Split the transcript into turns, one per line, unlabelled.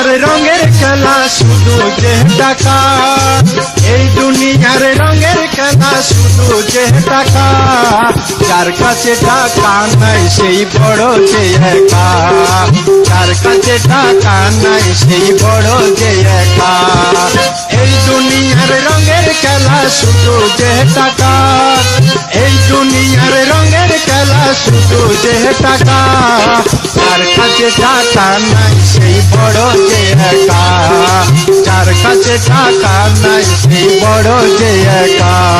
দুনিয়ার রঙের খেলা, শুধু যে টাকা। এই দুনিয়ার রঙের খেলা, শুধু যে টাকা। যার কাছে টাকা নাই, সেই বড় যে একা। যার কাছে টাকা নাই, সেই বড় যে একা। এই দুনিয়ার রঙের খেলা, শুধু যে টাকা। এই দুনিয়ার রঙের খেলা, শুধু যে টাকা। যার কাছে টাকা নাই, সেই বড় কাছে টাকা নাই বড় যে একা।